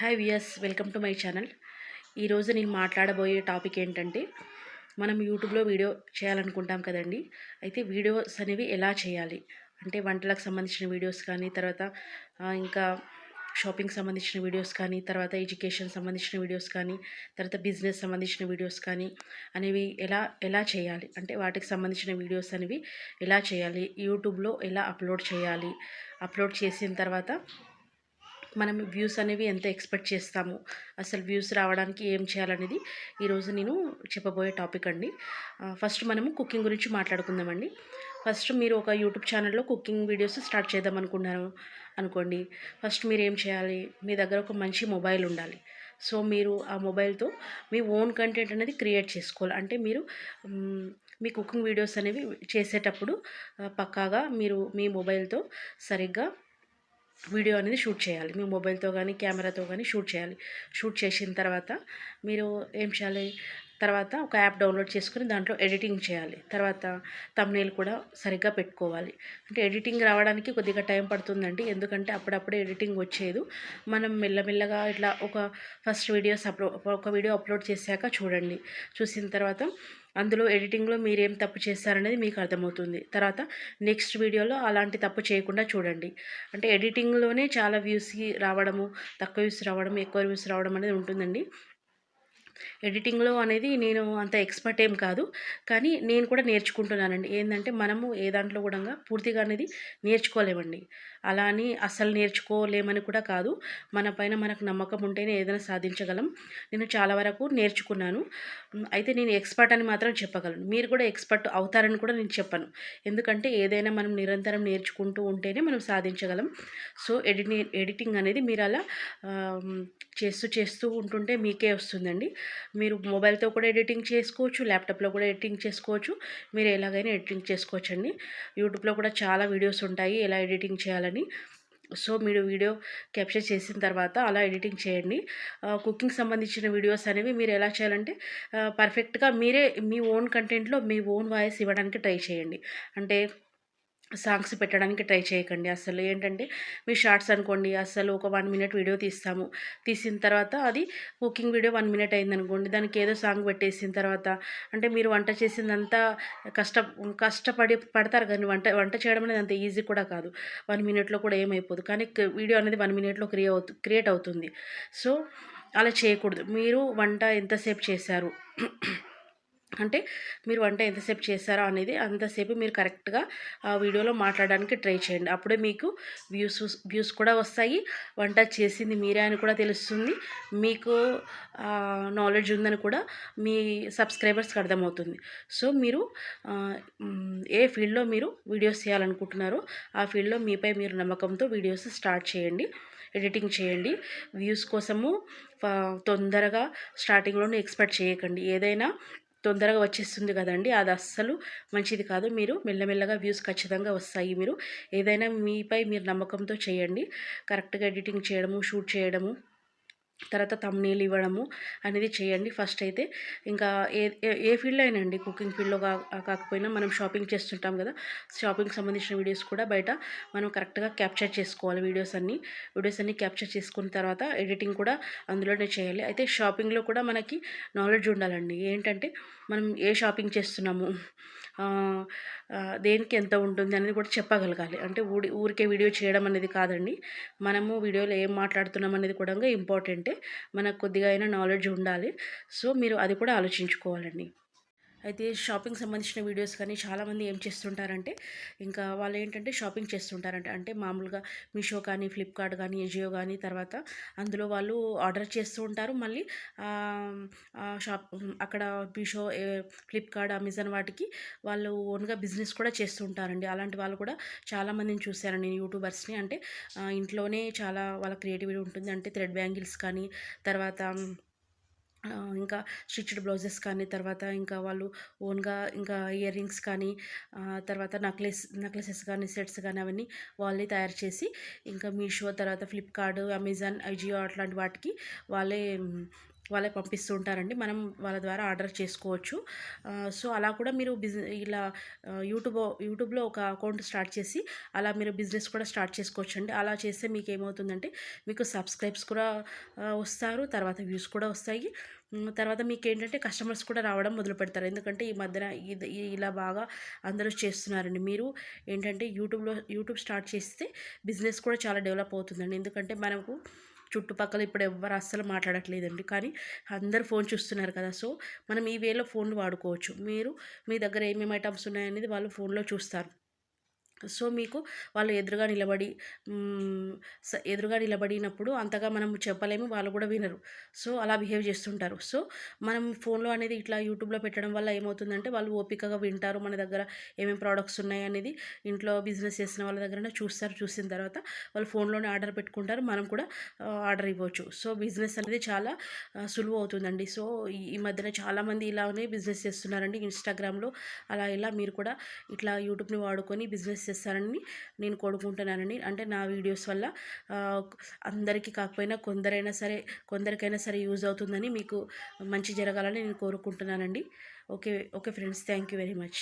Hi వియస్ welcome to my channel ఈరోజు నేను మాట్లాడబోయే టాపిక్ ఏంటంటే మనం యూట్యూబ్లో వీడియో చేయాలనుకుంటాం కదండి. అయితే వీడియోస్ అనేవి ఎలా చేయాలి? అంటే వంటలకు సంబంధించిన వీడియోస్ కానీ తర్వాత ఇంకా షాపింగ్ సంబంధించిన వీడియోస్ కానీ తర్వాత ఎడ్యుకేషన్ సంబంధించిన వీడియోస్ కానీ తర్వాత బిజినెస్ సంబంధించిన వీడియోస్ కానీ అనేవి ఎలా ఎలా చేయాలి? అంటే వాటికి సంబంధించిన వీడియోస్ అనేవి ఎలా చేయాలి? యూట్యూబ్లో ఎలా అప్లోడ్ చేయాలి? అప్లోడ్ చేసిన తర్వాత మనం వ్యూస్ అనేవి ఎంత ఎక్స్పెక్ట్ చేస్తాము అసలు వ్యూస్ రావడానికి ఏం చేయాలనేది ఈరోజు నేను చెప్పబోయే టాపిక్ అండి. ఫస్ట్ మనము కుకింగ్ గురించి మాట్లాడుకుందామండి. ఫస్ట్ మీరు ఒక యూట్యూబ్ ఛానల్లో కుకింగ్ వీడియోస్ స్టార్ట్ చేద్దాం అనుకున్నారు అనుకోండి. ఫస్ట్ మీరు ఏం చేయాలి? మీ దగ్గర ఒక మంచి మొబైల్ ఉండాలి. సో మీరు ఆ మొబైల్తో మీ ఓన్ కంటెంట్ అనేది క్రియేట్ చేసుకోవాలి. అంటే మీరు మీ కుకింగ్ వీడియోస్ అనేవి చేసేటప్పుడు పక్కాగా మీరు మీ మొబైల్తో సరిగ్గా వీడియో అనేది షూట్ చేయాలి. మీ మొబైల్తో కానీ కెమెరాతో కానీ షూట్ చేయాలి. షూట్ చేసిన తర్వాత మీరు ఏం చేయాలి? తర్వాత ఒక యాప్ డౌన్లోడ్ చేసుకుని దాంట్లో ఎడిటింగ్ చేయాలి. తర్వాత తమ్నేల్ కూడా సరిగ్గా పెట్టుకోవాలి. అంటే ఎడిటింగ్ రావడానికి కొద్దిగా టైం పడుతుందండి. ఎందుకంటే అప్పుడప్పుడే ఎడిటింగ్ వచ్చేది. మనం మెల్లమెల్లగా ఇట్లా ఒక ఫస్ట్ వీడియోస్ అప్లో ఒక వీడియో అప్లోడ్ చేశాక చూడండి. చూసిన తర్వాత అందులో ఎడిటింగ్లో మీరేం తప్పు చేస్తారనేది మీకు అర్థమవుతుంది. తర్వాత నెక్స్ట్ వీడియోలో అలాంటి తప్పు చేయకుండా చూడండి. అంటే ఎడిటింగ్లోనే చాలా వ్యూస్ రావడము తక్కువ వ్యూస్ రావడం ఎక్కువ వ్యూస్ రావడం అనేది ఉంటుందండి. ఎడిటింగ్లో అనేది నేను అంత ఎక్స్పర్ట్ ఏం కాదు. కానీ నేను కూడా నేర్చుకుంటున్నానండి. ఏంటంటే మనము ఏ దాంట్లో కూడా పూర్తిగా అనేది నేర్చుకోలేమండి. అలా అని అస్సలు నేర్చుకోలేమని కూడా కాదు. మన పైన మనకు నమ్మకం ఉంటేనే ఏదైనా సాధించగలం. నేను చాలా వరకు నేర్చుకున్నాను. అయితే నేను ఎక్స్పర్ట్ అని మాత్రం చెప్పగలను. మీరు కూడా ఎక్స్పర్ట్ అవుతారని కూడా నేను చెప్పను. ఎందుకంటే ఏదైనా మనం నిరంతరం నేర్చుకుంటూ ఉంటేనే మనం సాధించగలం. సో ఎడిటింగ్ ఎడిటింగ్ అనేది మీరు అలా చేస్తూ చేస్తూ ఉంటుంటే మీకే వస్తుందండి. మీరు మొబైల్తో కూడా ఎడిటింగ్ చేసుకోవచ్చు ల్యాప్టాప్లో కూడా ఎడిటింగ్ చేసుకోవచ్చు. మీరు ఎలాగైనా ఎడిటింగ్ చేసుకోవచ్చండి. యూట్యూబ్లో కూడా చాలా వీడియోస్ ఉంటాయి. ఎలా ఎడిటింగ్ చేయాలని సో మీరు వీడియో క్యాప్చర్ చేసిన తర్వాత అలా ఎడిటింగ్ చేయండి. కుకింగ్ సంబంధించిన వీడియోస్ అనేవి మీరు ఎలా చేయాలంటే పర్ఫెక్ట్గా మీరే మీ ఓన్ కంటెంట్లో మీ ఓన్ వాయిస్ ఇవ్వడానికి ట్రై చేయండి. అంటే సాంగ్స్ పెట్టడానికి ట్రై చేయకండి. అసలు ఏంటంటే మీ షార్ట్స్ అనుకోండి అసలు ఒక వన్ మినిట్ వీడియో తీస్తాము. తీసిన తర్వాత అది కుకింగ్ వీడియో వన్ మినిట్ అయింది అనుకోండి దానికి ఏదో సాంగ్ పెట్టేసిన తర్వాత అంటే మీరు వంట చేసిందంతా కష్ట కష్టపడి పడతారు కానీ వంట వంట చేయడం అనేది అంత ఈజీ కూడా కాదు. వన్ మినిట్లో కూడా ఏమైపోదు. కానీ వీడియో అనేది వన్ మినిట్లో క్రియ అవుతు క్రియేట్ అవుతుంది. సో అలా చేయకూడదు. మీరు వంట ఎంతసేపు చేశారు? అంటే మీరు వంట ఎంతసేపు చేశారో అనేది అంతసేపు మీరు కరెక్ట్గా ఆ వీడియోలో మాట్లాడడానికి ట్రై చేయండి. అప్పుడే మీకు వ్యూస్ వ్యూస్ కూడా వస్తాయి. వంట చేసింది మీరే అని కూడా తెలుస్తుంది. మీకు నాలెడ్జ్ ఉందని కూడా మీ సబ్స్క్రైబర్స్కి అర్థమవుతుంది. సో మీరు ఏ ఫీల్డ్లో మీరు వీడియోస్ చేయాలనుకుంటున్నారో ఆ ఫీల్డ్లో మీపై మీరు నమ్మకంతో వీడియోస్ స్టార్ట్ చేయండి. ఎడిటింగ్ చేయండి. వ్యూస్ కోసము తొందరగా స్టార్టింగ్లోనే ఎక్స్పెక్ట్ చేయకండి. ఏదైనా తొందరగా వచ్చేస్తుంది కదండి. అది అస్సలు మంచిది కాదు. మీరు మెల్లమెల్లగా వ్యూస్ ఖచ్చితంగా వస్తాయి మీరు. ఏదైనా మీపై మీరు నమ్మకంతో చేయండి. కరెక్ట్గా ఎడిటింగ్ చేయడము షూట్ చేయడము తర్వాత తమ్నీళ్ళు ఇవ్వడము అనేది చేయండి ఫస్ట్ అయితే. ఇంకా ఏ ఏ- ఏ ఫీల్డ్ అయినా అండి కుకింగ్ ఫీల్డ్లో కా కాకపోయినా మనం షాపింగ్ చేస్తుంటాం కదా షాపింగ్ సంబంధించిన వీడియోస్ కూడా బయట మనం కరెక్ట్గా క్యాప్చర్ చేసుకోవాలి వీడియోస్ అన్నీ. వీడియోస్ అన్నీ క్యాప్చర్ చేసుకున్న తర్వాత ఎడిటింగ్ కూడా అందులోనే చేయాలి. అయితే షాపింగ్లో కూడా మనకి నాలెడ్జ్ ఉండాలండి. ఏంటంటే మనం ఏ షాపింగ్ చేస్తున్నాము? దేనికి ఎంత ఉంటుంది అనేది కూడా చెప్పగలగాలి. అంటే ఊడి ఊరికే వీడియో చేయడం అనేది కాదండి. మనము వీడియోలో ఏం మాట్లాడుతున్నాం అనేది కూడా ఇంపార్టెంటే. మనకు కొద్దిగా అయినా నాలెడ్జ్ ఉండాలి. సో మీరు అది కూడా ఆలోచించుకోవాలండి. అయితే షాపింగ్ సంబంధించిన వీడియోస్ కానీ చాలామంది ఏం చేస్తుంటారంటే ఇంకా వాళ్ళు ఏంటంటే షాపింగ్ చేస్తుంటారంటే. అంటే మామూలుగా మీషో కానీ ఫ్లిప్కార్ట్ కానీ ఎజియో కానీ తర్వాత అందులో వాళ్ళు ఆర్డర్ చేస్తూ ఉంటారు. మళ్ళీ షాప్ అక్కడ మీషో ఫ్లిప్కార్ట్ అమెజాన్ వాటికి వాళ్ళు ఓన్గా బిజినెస్ కూడా చేస్తూ ఉంటారండి. అలాంటి వాళ్ళు కూడా చాలామందిని చూశాను నేను యూట్యూబర్స్ని. అంటే ఇంట్లోనే చాలా వాళ్ళ క్రియేటివిటీ ఉంటుంది. అంటే థ్రెడ్ బ్యాంగిల్స్ కానీ తర్వాత ఇంకా స్టిచ్డ్ బ్లౌజెస్ కానీ తర్వాత ఇంకా వాళ్ళు ఓన్గా ఇంకా ఇయర్ రింగ్స్ కానీ తర్వాత నక్లెస్ నక్లెసెస్ కానీ సెట్స్ కానీ అవన్నీ వాళ్ళే తయారు చేసి ఇంకా మీషో తర్వాత ఫ్లిప్కార్ట్ అమెజాన్ ఐజియో అట్లాంటి వాటికి వాళ్ళే వాళ్ళకి పంపిస్తూ ఉంటారండి మనం వాళ్ళ ద్వారా ఆర్డర్ చేసుకోవచ్చు. సో అలా కూడా మీరు బిజినెస్ ఇలా యూట్యూబ్ యూట్యూబ్లో ఒక అకౌంట్ స్టార్ట్ చేసి అలా మీరు బిజినెస్ కూడా స్టార్ట్ చేసుకోవచ్చు అండి అలా చేస్తే మీకు ఏమవుతుందంటే మీకు సబ్స్క్రైబ్స్ కూడా వస్తారు. తర్వాత వ్యూస్ కూడా వస్తాయి. తర్వాత మీకు ఏంటంటే కస్టమర్స్ కూడా రావడం మొదలు పెడతారు. ఎందుకంటే ఈ మధ్యన ఇది ఇలా బాగా అందరూ చేస్తున్నారండి. మీరు ఏంటంటే యూట్యూబ్లో యూట్యూబ్ స్టార్ట్ చేస్తే బిజినెస్ కూడా చాలా డెవలప్ అవుతుందండి. ఎందుకంటే మనకు చుట్టుపక్కల ఇప్పుడు ఎవ్వరు అస్సలు మాట్లాడట్లేదండి. కానీ అందరు ఫోన్ చూస్తున్నారు కదా. సో మనం ఈ వేలో ఫోన్ వాడుకోవచ్చు. మీరు మీ దగ్గర ఏమేమి ఐటమ్స్ ఉన్నాయనేది వాళ్ళు ఫోన్లో చూస్తారు. సో మీకు వాళ్ళు ఎదురుగా నిలబడి ఎదురుగా నిలబడినప్పుడు అంతగా మనం చెప్పలేము వాళ్ళు కూడా వినరు. సో అలా బిహేవ్ చేస్తుంటారు. సో మనం ఫోన్లో అనేది ఇట్లా యూట్యూబ్లో పెట్టడం వల్ల ఏమవుతుందంటే వాళ్ళు ఓపికగా వింటారు మన దగ్గర ఏమేమి ప్రోడక్ట్స్ ఉన్నాయి అనేది ఇంట్లో బిజినెస్ చేసిన వాళ్ళ దగ్గర చూస్తారు చూసిన తర్వాత వాళ్ళు ఫోన్లోనే ఆర్డర్ పెట్టుకుంటారు మనం కూడా ఆర్డర్ ఇవ్వచ్చు. సో బిజినెస్ అనేది చాలా సులువు అవుతుందండి. సో ఈ ఈ మధ్యన చాలామంది ఇలానే బిజినెస్ చేస్తున్నారండి. ఇన్స్టాగ్రామ్లో అలా ఇలా మీరు కూడా ఇట్లా యూట్యూబ్ని వాడుకొని బిజినెస్ చేస్తారని నేను కోరుకుంటున్నానండి. అంటే నా వీడియోస్ వల్ల అందరికీ కాకపోయినా కొందరైనా సరే కొందరికైనా సరే యూజ్ అవుతుందని మీకు మంచి జరగాలని నేను కోరుకుంటున్నానండి. Okay okay friends thank you very much.